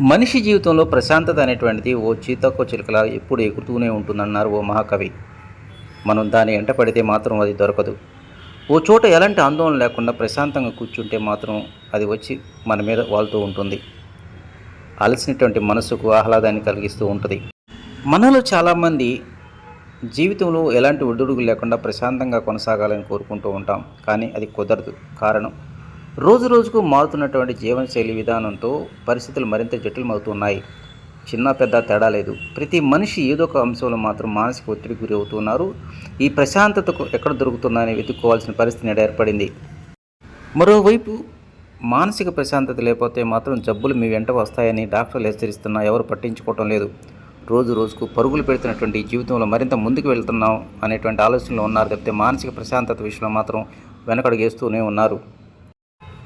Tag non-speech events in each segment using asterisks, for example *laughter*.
మనిషి జీవితంలో ప్రశాంతత అనేటువంటిది ఓ చీతకు చిలుకల ఎప్పుడు ఎగురుతూనే ఉంటుందన్నారు ఓ మహాకవి. మనం దాని ఎంట పడితే మాత్రం అది దొరకదు. ఓ చోట ఎలాంటి ఆందోళన లేకుండా ప్రశాంతంగా కూర్చుంటే మాత్రం అది వచ్చి మన మీద వాళ్తూ ఉంటుంది. అలసినటువంటి మనసుకు ఆహ్లాదాన్ని కలిగిస్తూ ఉంటుంది. మనలో చాలామంది జీవితంలో ఎలాంటి ఒడిదుడుగు లేకుండా ప్రశాంతంగా కొనసాగాలని కోరుకుంటూ ఉంటాం. కానీ అది కుదరదు. కారణం? రోజు రోజుకు మారుతున్నటువంటి జీవనశైలి విధానంతో పరిస్థితులు మరింత జటిలమవుతున్నాయి. చిన్న పెద్ద తేడా లేదు. ప్రతి మనిషి ఏదో ఒక అంశంలో మాత్రం మానసిక ఒత్తిడికి గురి అవుతున్నారు ఈ ప్రశాంతతకు ఎక్కడ దొరుకుతుందని వెతుక్కోవాల్సిన పరిస్థితి నేడు ఏర్పడింది. మరోవైపు మానసిక ప్రశాంతత లేకపోతే మాత్రం జబ్బులు మీ వెంట వస్తాయని డాక్టర్లు హెచ్చరిస్తున్నా ఎవరు పట్టించుకోవటం లేదు. రోజు రోజుకు పరుగులు పెడుతున్నటువంటి జీవితంలో మరింత ముందుకు వెళ్తున్నాం అనేటువంటి ఆలోచనలో ఉన్నారు తప్పితే మానసిక ప్రశాంతత విషయంలో మాత్రం వెనకడుగేస్తూనే ఉన్నారు.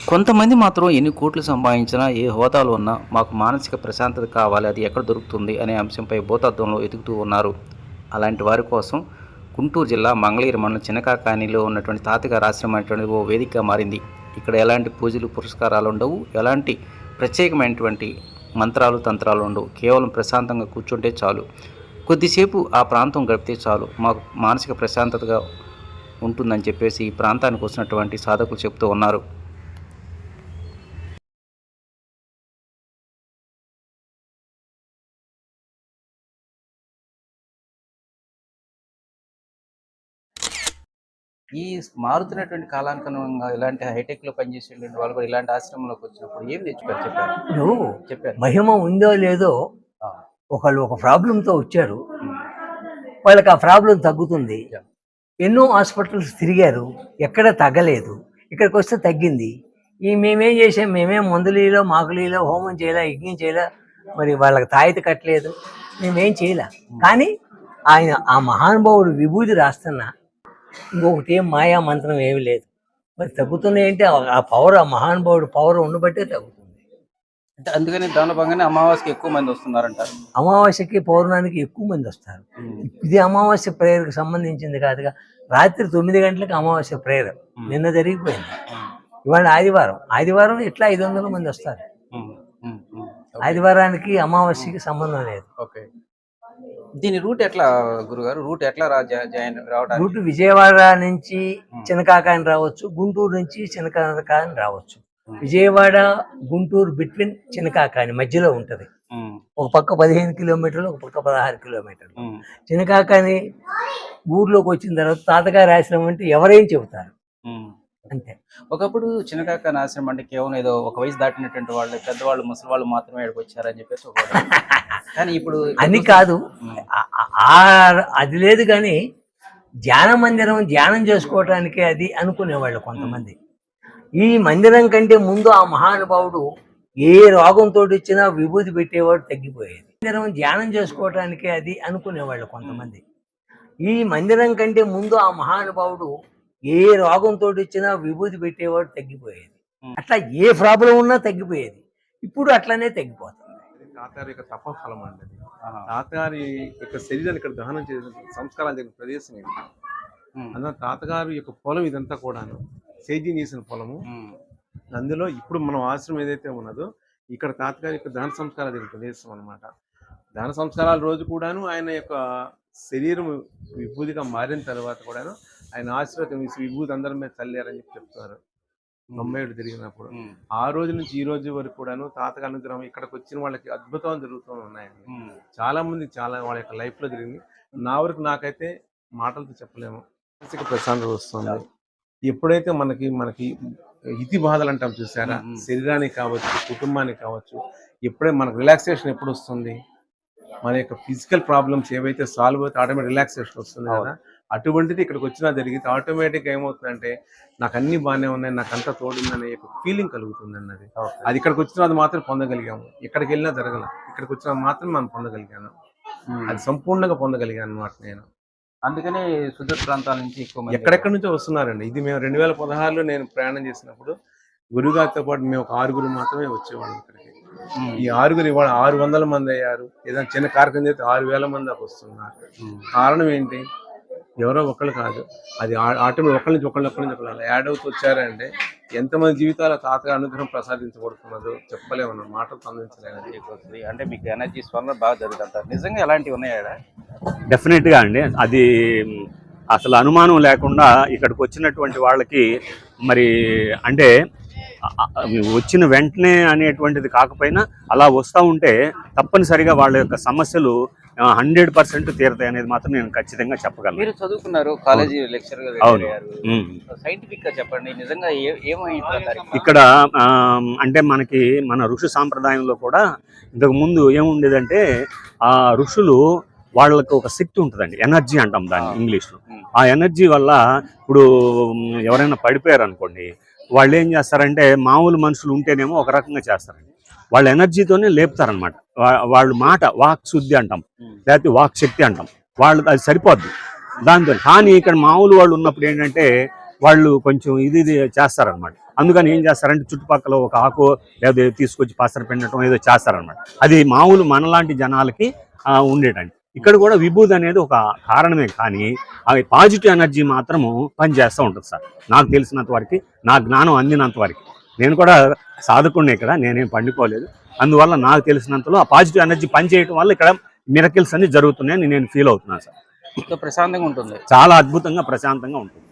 కొంతమంది మాత్రం ఎన్ని కోట్లు సంపాదించినా ఏ హోదాలో ఉన్నా మాకు మానసిక ప్రశాంతత కావాలి అది ఎక్కడ దొరుకుతుంది అనే అంశంపై భూతత్వంలో ఎదుగుతూ ఉన్నారు. అలాంటి వారి కోసం గుంటూరు జిల్లా మంగళగిరి మండలం చిన్నకాకానిలో ఉన్నటువంటి తాతగారు ఆశ్రమం అనేటువంటి ఓ వేదికగా మారింది. ఇక్కడ ఎలాంటి పూజలు పురస్కారాలు ఉండవు. ఎలాంటి ప్రత్యేకమైనటువంటి మంత్రాలు తంత్రాలు ఉండవు. కేవలం ప్రశాంతంగా కూర్చుంటే చాలు. కొద్దిసేపు ఆ ప్రాంతం గడిపితే చాలు. మాకు మానసిక ప్రశాంతతగా ఉంటుందని చెప్పేసి ఈ ప్రాంతానికి వచ్చినటువంటి సాధకులు చెప్తూ ఉన్నారు. ఈ మారుతున్నటువంటి కాలానికి అనుగుణంగా ఇలాంటి హైటెక్లో పనిచేసేటువంటి వాళ్ళు కూడా ఇలాంటి ఆశ్రమంలోకి వచ్చినప్పుడు ఏం తెచ్చిపోయారు చెప్పారు. చెప్పారు. మహిమ ఉందో లేదో ఒకళ్ళు ఒక ప్రాబ్లంతో వచ్చారు. వాళ్ళకి ఆ ప్రాబ్లం తగ్గుతుంది. ఎన్నో హాస్పిటల్స్ తిరిగారు. ఎక్కడ తగ్గలేదు. ఇక్కడికి వస్తే తగ్గింది. ఈ మేమేం చేసాం? మేమేం మందులీలో మాకులీలో హోమం చేయలే యజ్ఞం చేయలే మరి వాళ్ళకి తాయిత కట్టలేదు. మేమేం చేయలే కానీ ఆయన ఆ మహానుభావుడు విభూతి రాస్తున్నా ఇంకొకటి ఏం మాయా మంత్రం ఏమీ లేదు. మరి తగ్గుతున్నాయి అంటే ఆ పవర్ ఆ మహానుభావుడు పవర్ ఉండబట్టే తగ్గుతుంది. అంటే అందుకని దానిలో భాగంగానే అమావాస్యకి ఎక్కువ మంది వస్తున్నారంటారు. అమావాస్యకి పౌర్ణానికి ఎక్కువ మంది వస్తారు. ఇది అమావాస్య ప్రేయర్కి సంబంధించింది కాదుగా రాత్రి తొమ్మిది గంటలకు అమావాస్య ప్రేయర్. నిన్న జరిగిపోయింది. ఇవాళ ఆదివారం. ఆదివారం ఎట్లా ఐదు వందల మంది వస్తారు. ఆదివారానికి అమావాస్యకి సంబంధం లేదు. ఓకే. దీని రూట్ ఎట్లా గురుగారు? రూట్ ఎట్లా జాయిన్ రావడానికి? రూట్ విజయవాడ నుంచి చినకాకాని రావచ్చు గుంటూరు నుంచి చినకాకాని రావచ్చు. విజయవాడ గుంటూరు బిట్వీన్ చినకాకాని మధ్యలో ఉంటుంది. ఒక పక్క పదిహేను కిలోమీటర్లు ఒక పక్క పదహారు కిలోమీటర్లు. చినకాకాని ఊర్లోకి వచ్చిన తర్వాత తాతగారి ఆశ్రమం అంటే ఎవరేం చెబుతారు. అంతే. ఒకప్పుడు చిన్నకాక ఆశ్రమం అంటే కేవలం ఏదో ఒక వయసు దాటినటువంటి వాళ్ళు పెద్దవాళ్ళు ముసలి వాళ్ళు మాత్రమే వచ్చారని చెప్పేసి. *laughs* కానీ ఇప్పుడు అని కాదు. అది లేదు కానీ ధ్యాన మందిరం ధ్యానం చేసుకోవటానికి అది అనుకునేవాళ్ళు కొంతమంది. ఈ మందిరం కంటే ముందు ఆ మహానుభావుడు ఏ రోగంతో వచ్చినా విభూతి పెట్టేవాడు తగ్గిపోయేది. మందిరం ధ్యానం చేసుకోవటానికి అది అనుకునేవాళ్ళు కొంతమంది. ఈ మందిరం కంటే ముందు ఆ మహానుభావుడు ఏ రోగంతో వచ్చినా విభూతి పెట్టేవాడు తగ్గిపోయేది. అట్లా ఏ ప్రాబ్లం ఉన్నా తగ్గిపోయేది. ఇప్పుడు అట్లనే తగ్గిపోతుంది. తాతగారి యొక్క తపఫలం అండి. తాతగారి యొక్క శరీరాన్ని ఇక్కడ దహనం చేసిన సంస్కారాలు జరిగిన ప్రదేశం ఇది. అందులో తాతగారు యొక్క పొలం ఇదంతా కూడాను సేద్యం చేసిన పొలము. అందులో ఇప్పుడు మనం ఆశ్రమం ఏదైతే ఉన్నదో ఇక్కడ తాతగారి యొక్క దహన సంస్కారాలు జరిగిన ప్రదేశం అనమాట దహన సంస్కారాల రోజు కూడాను ఆయన యొక్క శరీరం విభూతిగా మారిన తర్వాత కూడాను ఆయన ఆశీర్వాదం ఇచ్చి విభూతి అందరి మీద చల్లారని చెప్పి ఏడు జరిగినప్పుడు ఉమ్, ఆ రోజు నుంచి ఈ రోజు వరకు కూడాను తాతగా అనుగ్రహం ఇక్కడికి వచ్చిన వాళ్ళకి అద్భుతం జరుగుతూ ఉన్నాయండి. చాలా మంది చాలా వాళ్ళ యొక్క లైఫ్లో జరిగింది నా వరకు నాకైతే మాటలతో చెప్పలేము. మానసిక ప్రశాంతత వస్తుంది. ఎప్పుడైతే మనకి మనకి ఇతి బాధలు అంటాం చూసారా. శరీరానికి కావచ్చు కుటుంబానికి కావచ్చు ఎప్పుడే మనకు రిలాక్సేషన్ ఎప్పుడు వస్తుంది మన యొక్క ఫిజికల్ ప్రాబ్లమ్స్ ఏవైతే సాల్వ్ అవుతే ఆటోమేటిక్ రిలాక్సేషన్ వస్తుంది కదా? అటువంటిది ఇక్కడికి వచ్చినా జరిగితే ఆటోమేటిక్ ఏమవుతుందంటే నాకు అన్ని బాగానే ఉన్నాయి నాకు అంతా తోడుందనే ఒక ఫీలింగ్ కలుగుతుంది అన్నది. అది ఇక్కడికి వచ్చిన అది మాత్రం పొందగలిగాము. ఇక్కడికి వెళ్ళినా జరగల. ఇక్కడికి వచ్చిన మాత్రం మనం పొందగలిగాను. ఉమ్. అది సంపూర్ణంగా పొందగలిగాను అనమాట నేను. అందుకనే సుదూర ప్రాంతాల నుంచి ఎక్కువ ఎక్కడెక్కడి నుంచో వస్తున్నారండి. ఇది మేము రెండు వేల పదహారులో నేను ప్రయాణం చేసినప్పుడు గురుగారితో పాటు మేము ఒక ఆరుగురు మాత్రమే వచ్చేవాళ్ళం ఇక్కడికి. ఉమ్, ఈ ఆరుగురు ఇవాళ ఆరు వందల మంది అయ్యారు. ఏదైనా చిన్న కార్యక్రమం చేస్తే ఆరు వేల మంది దాకా వస్తున్నారు. ఉమ్, కారణం ఏంటి? ఎవరో ఒకళ్ళు కాదు. అది ఆటోమేటిక్ ఒకళ్ళ నుంచి ఒకళ్ళు ఒకళ్ళ నుంచి ఒకళ్ళు యాడ్ అవుతూ వచ్చారంటే ఎంతమంది జీవితాల తాతగారి అనుగ్రహం ప్రసాదించబడుతున్నదో చెప్పలేమన్న మాటలు అందించలేను వస్తుంది అంటే మీకు ఎనర్జీ స్పందన బాగా జరుగుతుంది నిజంగా ఎలాంటివి ఉన్నాయా డెఫినెట్గా అండి. అది అసలు అనుమానం లేకుండా ఇక్కడికి వచ్చినటువంటి వాళ్ళకి మరి అంటే వచ్చిన వెంటనే అనేటువంటిది కాకపోయినా అలా వస్తూ ఉంటే తప్పనిసరిగా వాళ్ళ యొక్క సమస్యలు హండ్రెడ్ పర్సెంట్ తీరుతాయి అనేది మాత్రం నేను ఖచ్చితంగా చెప్పగలను మీరు చదువుకున్నారు కాలేజీ లెక్చర్. సైంటిఫిక్గా చెప్పండి నిజంగా? ఇక్కడ అంటే మనకి మన ఋషి సాంప్రదాయంలో కూడా ఇంతకు ముందు ఏముండేదంటే ఆ ఋషులు వాళ్ళకి ఒక శక్తి ఉంటుందండి ఎనర్జీ అంటాం దాన్ని. ఇంగ్లీష్లో. ఆ ఎనర్జీ వల్ల ఇప్పుడు ఎవరైనా పడిపోయారు అనుకోండి వాళ్ళు ఏం చేస్తారంటే మామూలు మనుషులు ఉంటేనేమో ఒక రకంగా చేస్తారండి. వాళ్ళ ఎనర్జీతోనే లేపుతారనమాట వాళ్ళ మాట వాక్ శుద్ధి అంటాం. లేకపోతే వాక్ శక్తి అంటాం. వాళ్ళు అది సరిపోద్ది. దాంతో కానీ ఇక్కడ మామూలు వాళ్ళు ఉన్నప్పుడు ఏంటంటే వాళ్ళు కొంచెం ఇది ఇది చేస్తారనమాట అందుకని ఏం చేస్తారంటే చుట్టుపక్కల ఒక ఆకు లేదా తీసుకొచ్చి పసర పిండటం ఏదో చేస్తారనమాట అది మామూలు మనలాంటి జనాలకి ఉండేటండి. ఇక్కడ కూడా విభూది అనేది ఒక కారణమే కానీ అది పాజిటివ్ ఎనర్జీ మాత్రము పనిచేస్తూ ఉంటుంది సార్. నాకు తెలిసినంత వరకు నా జ్ఞానం అందినంత వరకు. నేను కూడా సాధకుడిని ఇక్కడ నేనేం పండుకోలేదు అందువల్ల నాకు తెలిసినంతలో ఆ పాజిటివ్ ఎనర్జీ పనిచేయటం వల్ల ఇక్కడ మిరకిల్స్ అన్ని జరుగుతున్నాయని నేను ఫీల్ అవుతున్నాను సార్. ప్రశాంతంగా ఉంటుంది. చాలా అద్భుతంగా ప్రశాంతంగా ఉంటుంది.